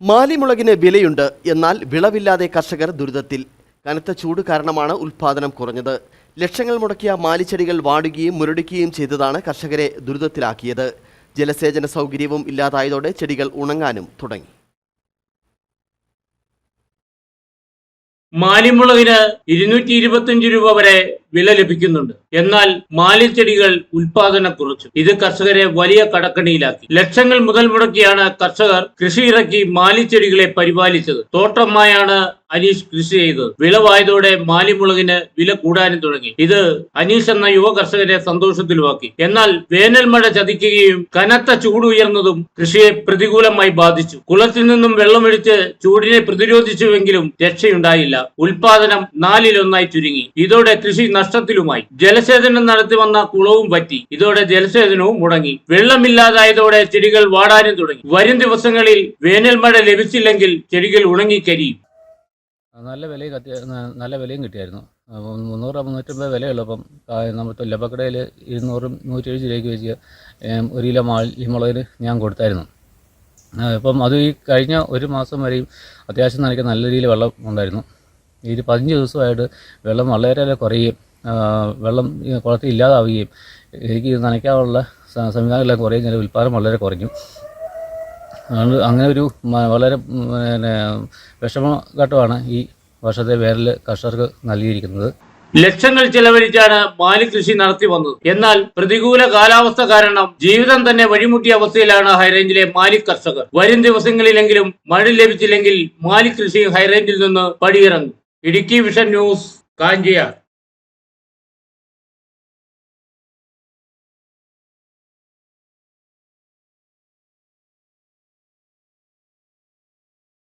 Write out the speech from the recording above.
മാലിമുളകിന് വിലയുണ്ട് എന്നാൽ വിളവില്ലാതെ കർഷകർ ദുരിതത്തിൽ. കനത്ത ചൂട് കാരണമാണ് ഉൽപാദനം കുറഞ്ഞത്. ലക്ഷങ്ങൾ മുടക്കിയ മാലിച്ചെടികൾ വാടുകയും മുരടിക്കുകയും ചെയ്തതാണ് കർഷകരെ ദുരിതത്തിലാക്കിയത്. ജലസേചന സൗകര്യവും ഇല്ലാതായതോടെ ചെടികൾ ഉണങ്ങാനും തുടങ്ങി. മാലിമുളകിന് ഇരുന്നൂറ്റി ഇരുപത്തിയഞ്ച് രൂപ വരെ വില ലഭിക്കുന്നുണ്ട്. എന്നാൽ മാലിച്ചെടികൾ ഉൽപാദനം കുറച്ചു. ഇത് കർഷകരെ വലിയ കടക്കണിയിലാക്കി. ലക്ഷങ്ങൾ മുതൽ മുടക്കിയാണ് കർഷകർ കൃഷി ഇറക്കി മാലിച്ചെടികളെ പരിപാലിച്ചത്. തോട്ടമായാണ് അനീഷ് കൃഷി ചെയ്തത്. വിളവായതോടെ മാലിമുളകിന് വില കൂടാനും തുടങ്ങി. ഇത് അനീഷ് എന്ന യുവ കർഷകരെ സന്തോഷത്തിലുമാക്കി. എന്നാൽ വേനൽ മഴ ചതിക്കുകയും കനത്ത ചൂട് ഉയർന്നതും കൃഷിയെ പ്രതികൂലമായി ബാധിച്ചു. കുളത്തിൽ നിന്നും വെള്ളമൊഴിച്ച് ചൂടിനെ പ്രതിരോധിച്ചുവെങ്കിലും രക്ഷയുണ്ടായില്ല. ഉൽപാദനം നാലിലൊന്നായി ചുരുങ്ങി. ഇതോടെ കൃഷി നഷ്ടത്തിലുമായി. ജലസേചനം നടത്തി വന്ന കുളവും പറ്റി ഇതോടെ ജലസേചനവും മുടങ്ങി. വെള്ളമില്ലാതായതോടെ ചെടികൾ വാടാനും തുടങ്ങി. വരും ദിവസങ്ങളിൽ വേനൽ മഴ ലഭിച്ചില്ലെങ്കിൽ ചെടികൾ ഉണങ്ങിക്കരിയും നല്ല വിലയും കത്തി നല്ല വിലയും കിട്ടിയായിരുന്നു. അപ്പം മുന്നൂറ് മുന്നൂറ്റമ്പത് വിലയുള്ളപ്പം നമ്മൾ ലബക്കടയിൽ ഇരുന്നൂറും നൂറ്റി എഴുപത് രൂപയ്ക്ക് വെച്ച് ഒരു കിലോ മാലിമുളകിന് ഞാൻ കൊടുത്തായിരുന്നു. ഇപ്പം അത് ഈ കഴിഞ്ഞ ഒരു മാസം വരെയും അത്യാവശ്യം നനയ്ക്ക് നല്ല രീതിയിൽ വെള്ളം ഉണ്ടായിരുന്നു. ഇത് പതിനഞ്ച് ദിവസമായിട്ട് വെള്ളം വളരെ കുറയുകയും വെള്ളം കുളത്തിൽ ഇല്ലാതാവുകയും എനിക്ക് നനയ്ക്കാനുള്ള സംവിധാനമെല്ലാം ചെയ്തു ഉൽപ്പാദനം വളരെ കുറഞ്ഞു. അതുകൊണ്ട് അങ്ങനെ ഒരു വളരെ പിന്നെ വിഷമഘട്ടമാണ് ഈ വർഷത്തെ വേനൽ കർഷകർക്ക് നൽകിയിരിക്കുന്നത്. ലക്ഷങ്ങൾ ചെലവഴിച്ചാണ് മാലി കൃഷി നടത്തി വന്നത്. എന്നാൽ പ്രതികൂല കാലാവസ്ഥ കാരണം ജീവിതം തന്നെ വഴിമുട്ടിയ അവസ്ഥയിലാണ് ഹൈറേഞ്ചിലെ മാലി കർഷകർ. വരും ദിവസങ്ങളിലെങ്കിലും മഴ ലഭിച്ചില്ലെങ്കിൽ മാലി കൃഷി ഹൈറേഞ്ചിൽ നിന്ന് പടിയിറങ്ങും. Idukki vision news Kanchiyar